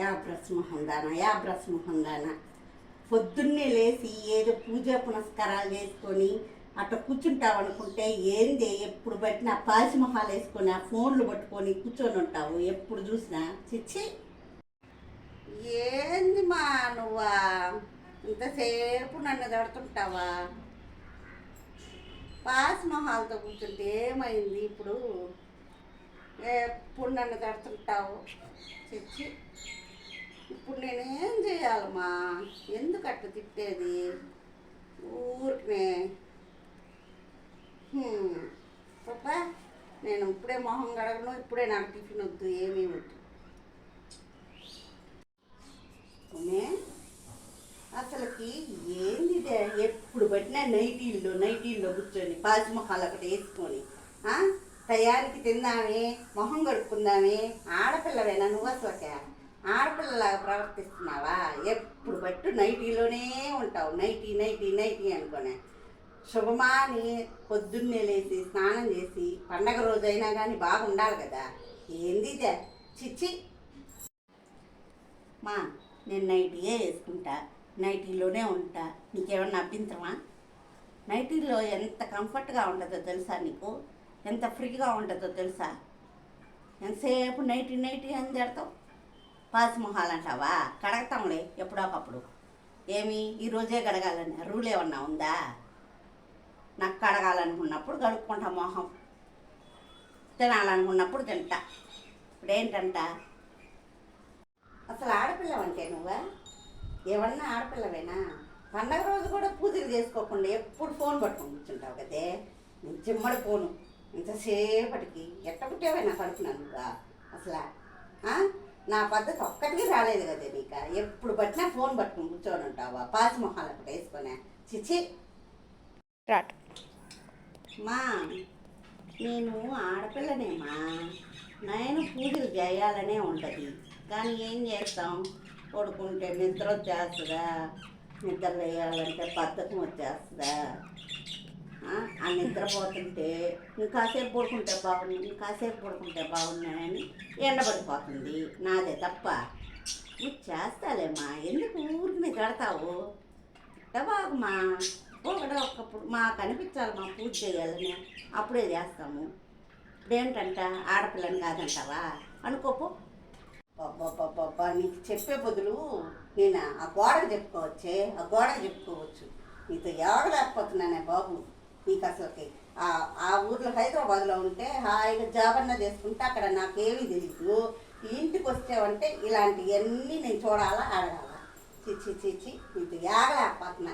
Yeah మొహందాన yeah మొహందాన పొద్దున్నే లేచి ఏదో పూజా పునస్కారాలు చేసుకొని అట్లా కూర్చుంటావు అనుకుంటే ఏంది ఎప్పుడు పట్టినా పాసి మొహాలు వేసుకొని ఆ ఫోన్లు పట్టుకొని కూర్చొని ఉంటావు ఎప్పుడు చూసినా? చిచ్చి. ఏంది మా నువ్వా? ఇంతసేపు నన్ను దడుతుంటావా పాస్ మొహాలతో కూర్చుంటే ఏమైంది ఇప్పుడు? ఎప్పుడు నన్ను తడుతుంటావు? చిచ్చి. ఇప్పుడు నేనేం చేయాలమ్మా? ఎందుకు అట్లా తిట్టేది? ఊరికనే. హ్మ్. పాపా నేను ఇప్పుడే మొహం గడగను ఇప్పుడే నాకు టిఫిన్ వద్దు ఏమీ వద్దు. అసలుకి ఏంది ఎప్పుడు పట్టినా నైటీల్లో నైటీల్లో కూర్చొని పాచి ఒకటి అక్కడ వేసుకొని టయానికి తిందామే మొహం కడుక్కుందామే ఆడపిల్లవేనా నువ్వు అసలుకే? ఆడపిల్లలాగా ప్రవర్తిస్తున్నావా? ఎప్పుడు పట్టు నైటీలోనే ఉంటావు. నైటీ నైటీ నైటీ అనుకోనే. శుభమాని పొద్దున్నే లేచి స్నానం చేసి పండగ రోజైనా కానీ బాగుండాలి కదా. ఏంది చిచ్చి. మా నేను నైటీయే వేసుకుంటా. నైటీలోనే ఉంటా. నీకేమన్నా అభ్యంతరమా? నైటీలో ఎంత కంఫర్ట్గా ఉంటుందో తెలుసా నీకు? ఎంత ఫ్రీగా ఉంటుందో తెలుసా? ఎంతసేపు నైటీ నైటీ అని తిడతావు? పాసిమొహాలు అంటావా కడగతాంలే ఎప్పుడోకప్పుడు. ఏమి? ఈరోజే కడగాలని రూల్ ఏమన్నా ఉందా? నాకు కడగాలనుకున్నప్పుడు కడుక్కుంటా మొహం. తినాలనుకున్నప్పుడు తింటా. ఇప్పుడు ఏంటంట అసలు ఆడపిల్లవంటే నువ్వా? ఏమన్నా ఆడపిల్లవేనా? పండగ రోజు కూడా పూజలు చేసుకోకుండా ఎప్పుడు ఫోన్ పట్టుకొని కూర్చుంటావు కదే? నేను చిమ్మడి ఫోను ఇంతసేపటికి ఎట్ట పుట్టేవైనా కడుపునా నువ్వా? అసలు నా పద్ధతి ఒక్కటికి రాలేదు కదే నీక ఎప్పుడు పట్టినా ఫోన్ పట్టుకొని కూర్చొని ఉంటావా? పాసి మొహాలు ఒకటి వేసుకొని. చిచి మా నేను ఆడపిల్లనేమా? నేను పూజలు చేయాలనే ఉంటుంది. కానీ ఏం చేస్తాం? పడుకుంటే నిద్ర వచ్చేస్తుందా? నిద్ర వేయాలంటే బద్ధకం వచ్చేస్తుందా? ఆ? నిద్రపోతుంటే నిద్రపోతుంటే ఇంకాసేపు పడుకుంటే బాగుంది ఇంకాసేపు పడుకుంటే బాగున్నానని ఎండబడిపోతుంది. నాదే తప్ప నువ్వు చేస్తాలేమ్మా. ఎందుకు ఊరికి కడతావు బాగుమా? ఒకటే ఒక్కప్పుడు మాకు అనిపించాలి మా పూజ చేయాలని. అప్పుడే చేస్తాము. ఇప్పుడేంటంట? ఆడపిల్లని కాదంటావా? అనుకోపో. బాబా నీకు చెప్పే బదులు నేను ఆ గోడకు చెప్పుకోవచ్చే ఆ గోడకు చెప్పుకోవచ్చు. నీతో ఎవడలేకపోతున్నానే బాబు. నీకు అసలుకి ఆ ఊర్లో హైదరాబాద్లో ఉంటే హాయిగా జాబన్న చేసుకుంటే అక్కడ నాకేమీ తెలియదు ఇంటికి వచ్చావంటే ఇలాంటివన్నీ నేను చూడాలా అడగాల. చిచ్చి చిచ్చి ఇంత ఏగలేకపోతున్నా